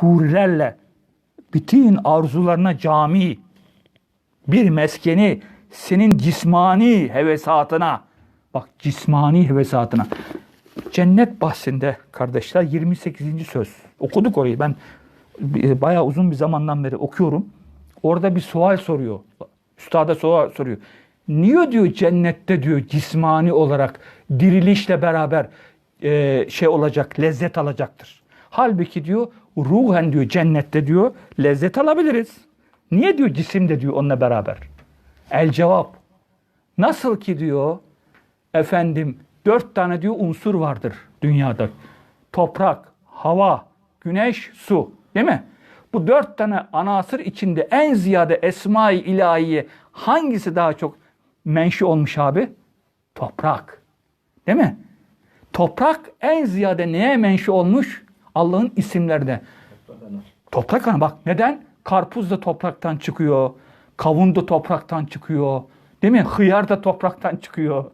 hurilerle bütün arzularına cami, bir meskeni senin cismani hevesatına, bak cismani hevesatına. Cennet bahsinde kardeşler 28. söz. Okuduk orayı ben bayağı uzun bir zamandan beri okuyorum. Orada bir sual soruyor. Üstada sual soruyor. Niye diyor cennette diyor cismani olarak dirilişle beraber e, şey olacak, lezzet alacaktır. Halbuki diyor ruhen diyor cennette diyor lezzet alabiliriz. Niye diyor cisimde diyor onunla beraber? El cevap. Nasıl ki diyor efendim dört tane diyor unsur vardır dünyada. Toprak, hava, güneş, su. Değil mi? Bu dört tane anasır içinde en ziyade esma-i ilahiye hangisi daha çok menşi olmuş abi? Toprak. Değil mi? Toprak en ziyade neye menşi olmuş? Allah'ın isimlerine. Toprak ana bak neden? Karpuz da topraktan çıkıyor. Kavun da topraktan çıkıyor. Değil mi? Hıyar da topraktan çıkıyor.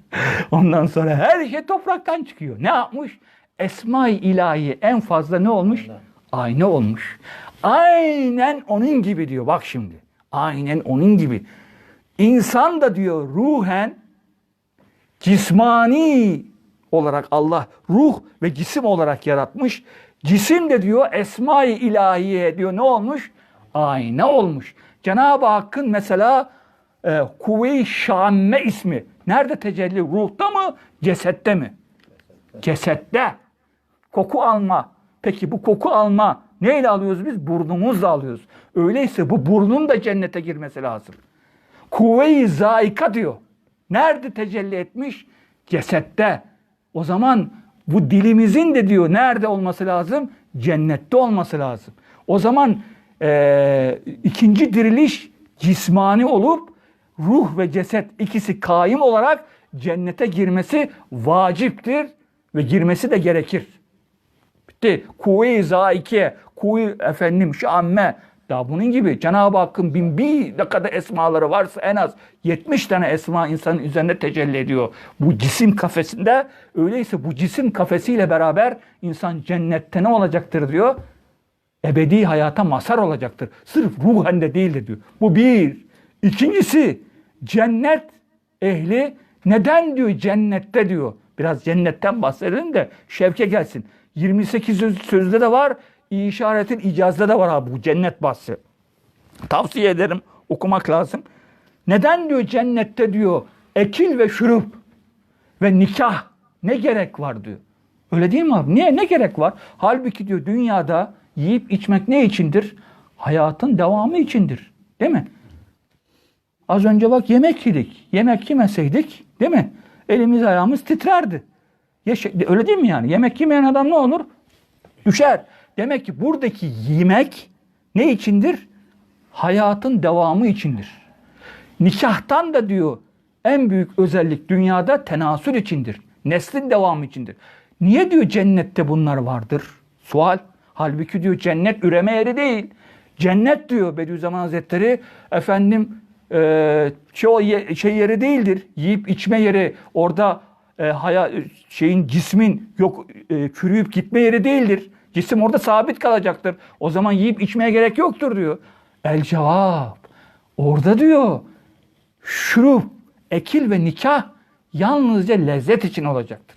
Ondan sonra her şey topraktan çıkıyor. Ne yapmış? Esma-i ilahi en fazla ne olmuş? Ayna olmuş. Aynen onun gibi diyor. Bak şimdi. Aynen onun gibi. İnsan da diyor ruhen cismani olarak Allah ruh ve cisim olarak yaratmış. Cisim de diyor esma-i ilahiye diyor ne olmuş? Ayna olmuş. Cenab-ı Hakk'ın mesela e, kuvve-i şamme ismi nerede tecelli? Ruhta mı? Cesette mi? Cesette. Koku alma. Peki bu koku alma neyle alıyoruz biz? Burnumuzla alıyoruz. Öyleyse bu burnun da cennete girmesi lazım. Kuvve-i zaika diyor. Nerede tecelli etmiş? Cesette. O zaman bu dilimizin de diyor nerede olması lazım? Cennette olması lazım. O zaman eee, ikinci diriliş cismani olup ruh ve ceset ikisi kaim olarak cennete girmesi vaciptir ve girmesi de gerekir. Bitti. Kuvve-i zaike, kuvve efendim şamme. Daha bunun gibi Cenab-ı Hakk'ın bin bir ne kadar esmaları varsa en az 70 tane esma insanın üzerinde tecelli ediyor. Bu cisim kafesinde öyleyse bu cisim kafesiyle beraber insan cennette ne olacaktır diyor. Ebedi hayata mazhar olacaktır. Sırf ruhen de değildir diyor. Bu bir. İkincisi cennet ehli neden diyor cennette diyor. Biraz cennetten bahsedelim de şevke gelsin. 28 söz- sözde de var. İşaretin icazda da var abi bu cennet bahsi. Tavsiye ederim okumak lazım. Neden diyor cennette diyor ekil ve şurup ve nikah ne gerek var diyor. Öyle değil mi abi? Niye? Ne gerek var? Halbuki diyor dünyada yiyip içmek ne içindir? Hayatın devamı içindir. Değil mi? Az önce bak yemek yedik. Yemek yemeseydik değil mi? Elimiz ayağımız titrerdi. Öyle değil mi yani? Yemek yemeyen adam ne olur? Düşer. Demek ki buradaki yemek ne içindir? Hayatın devamı içindir. Nikahtan da diyor en büyük özellik dünyada tenasül içindir. Neslin devamı içindir. Niye diyor cennette bunlar vardır? Sual. Halbuki diyor cennet üreme yeri değil. Cennet diyor Bediüzzaman Hazretleri efendim e, şey, şey yeri değildir. Yiyip içme yeri orada e, haya, şeyin cismin yok e, çürüyüp gitme yeri değildir. Cisim orada sabit kalacaktır. O zaman yiyip içmeye gerek yoktur diyor. El cevap. Orada diyor şurup, ekil ve nikah yalnızca lezzet için olacaktır.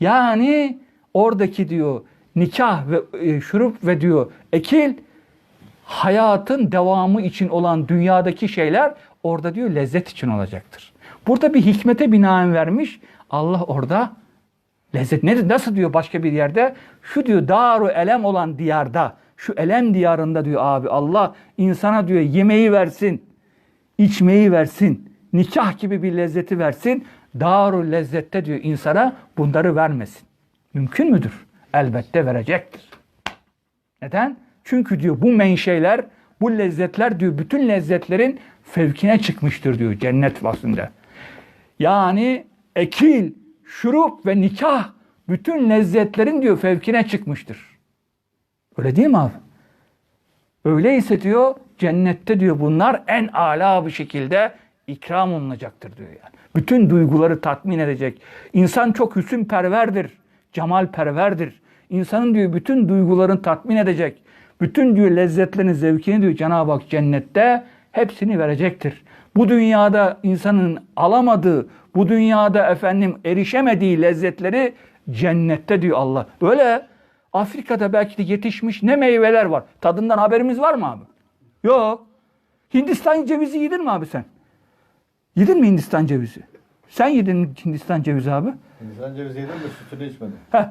Yani oradaki diyor nikah ve e, şurup ve diyor ekil hayatın devamı için olan dünyadaki şeyler orada diyor lezzet için olacaktır. Burada bir hikmete binaen vermiş. Allah orada lezzet nedir? Nasıl diyor başka bir yerde? Şu diyor daru elem olan diyarda, şu elem diyarında diyor abi Allah insana diyor yemeği versin, içmeyi versin, nikah gibi bir lezzeti versin. Daru lezzette diyor insana bunları vermesin. Mümkün müdür? Elbette verecektir. Neden? Çünkü diyor bu menşeler, bu lezzetler diyor bütün lezzetlerin fevkine çıkmıştır diyor cennet vasfında. Yani ekil, şurup ve nikah bütün lezzetlerin diyor fevkine çıkmıştır. Öyle değil mi abi? Öyleyse diyor cennette diyor bunlar en ala bir şekilde ikram olunacaktır diyor yani. Bütün duyguları tatmin edecek. İnsan çok hüsün perverdir, cemal perverdir. insanın diyor bütün duygularını tatmin edecek. Bütün diyor lezzetlerini, zevkini diyor Cenab-ı Hak cennette hepsini verecektir. Bu dünyada insanın alamadığı, bu dünyada efendim erişemediği lezzetleri cennette diyor Allah. Böyle Afrika'da belki de yetişmiş ne meyveler var. Tadından haberimiz var mı abi? Yok. Hindistan cevizi yedin mi abi sen? Yedin mi Hindistan cevizi? Sen yedin Hindistan cevizi abi. Hindistan cevizi yedim de sütünü içmedim. Heh.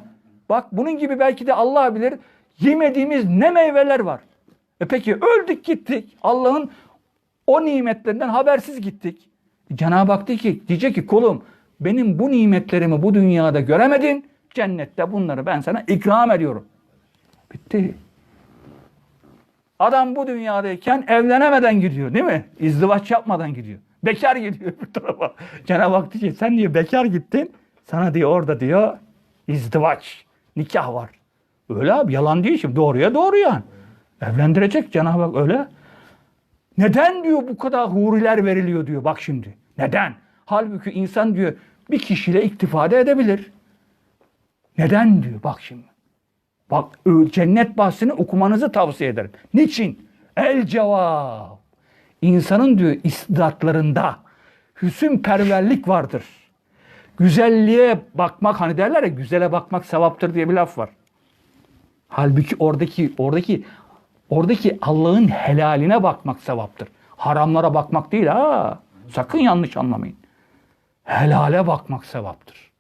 Bak bunun gibi belki de Allah bilir yemediğimiz ne meyveler var. E peki öldük gittik. Allah'ın o nimetlerinden habersiz gittik. Cenab-ı Hak diyor ki, diyecek ki kulum benim bu nimetlerimi bu dünyada göremedin. Cennette bunları ben sana ikram ediyorum. Bitti. Adam bu dünyadayken evlenemeden gidiyor değil mi? İzdivaç yapmadan gidiyor. Bekar gidiyor bu tarafa. Cenab-ı Hak diyor sen diyor bekar gittin. Sana diyor orada diyor izdivaç, nikah var. Öyle abi yalan değil şimdi doğruya doğru yani. Evlendirecek Cenab-ı Hak öyle. Neden diyor bu kadar huriler veriliyor diyor bak şimdi. Neden? Halbuki insan diyor bir kişiyle iktifade edebilir. Neden diyor bak şimdi. Bak cennet bahsini okumanızı tavsiye ederim. Niçin? El cevap. İnsanın diyor istidatlarında hüsün perverlik vardır. Güzelliğe bakmak hani derler ya güzele bakmak sevaptır diye bir laf var. Halbuki oradaki oradaki oradaki Allah'ın helaline bakmak sevaptır. Haramlara bakmak değil ha. Sakın yanlış anlamayın. Helale bakmak sevaptır.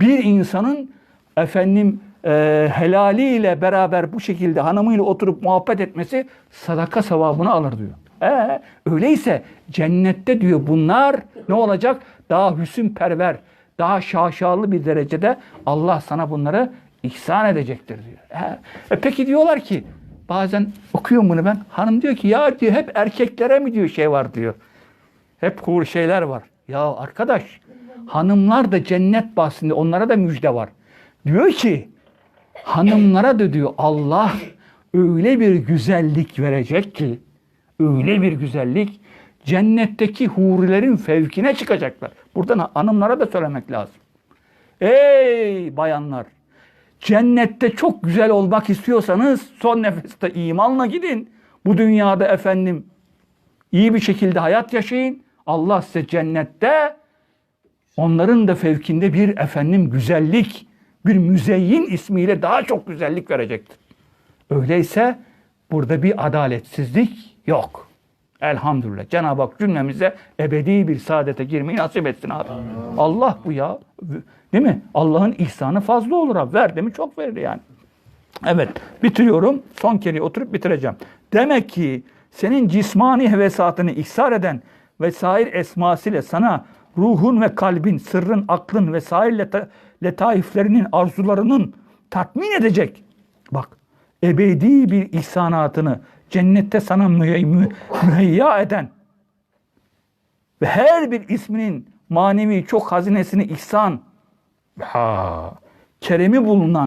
Bir insanın efendim e, helaliyle beraber bu şekilde hanımıyla oturup muhabbet etmesi sadaka sevabını alır diyor. E, öyleyse cennette diyor bunlar ne olacak? Daha hüsünperver, daha şaşalı bir derecede Allah sana bunları ihsan edecektir diyor. E, peki diyorlar ki bazen okuyorum bunu ben. Hanım diyor ki ya diyor hep erkeklere mi diyor şey var diyor. Hep hur şeyler var. Ya arkadaş hanımlar da cennet bahsinde onlara da müjde var. Diyor ki hanımlara da diyor Allah öyle bir güzellik verecek ki öyle bir güzellik cennetteki hurilerin fevkine çıkacaklar. Buradan hanımlara da söylemek lazım. Ey bayanlar cennette çok güzel olmak istiyorsanız son nefeste imanla gidin. Bu dünyada efendim iyi bir şekilde hayat yaşayın. Allah size cennette onların da fevkinde bir efendim güzellik, bir müzeyyin ismiyle daha çok güzellik verecektir. Öyleyse burada bir adaletsizlik yok. Elhamdülillah. Cenab-ı Hak cümlemize ebedi bir saadete girmeyi nasip etsin abi. Allah bu ya. Değil mi? Allah'ın ihsanı fazla olur abi. Verdi mi çok verir yani. Evet bitiriyorum. Son kere oturup bitireceğim. Demek ki senin cismani hevesatını ihsar eden vesair esmasıyla sana ruhun ve kalbin, sırrın, aklın vesaire leta, letaiflerinin, arzularının tatmin edecek. Bak ebedi bir ihsanatını cennette sana mühe- mü- müheyya eden ve her bir isminin manevi çok hazinesini ihsan ha, keremi bulunan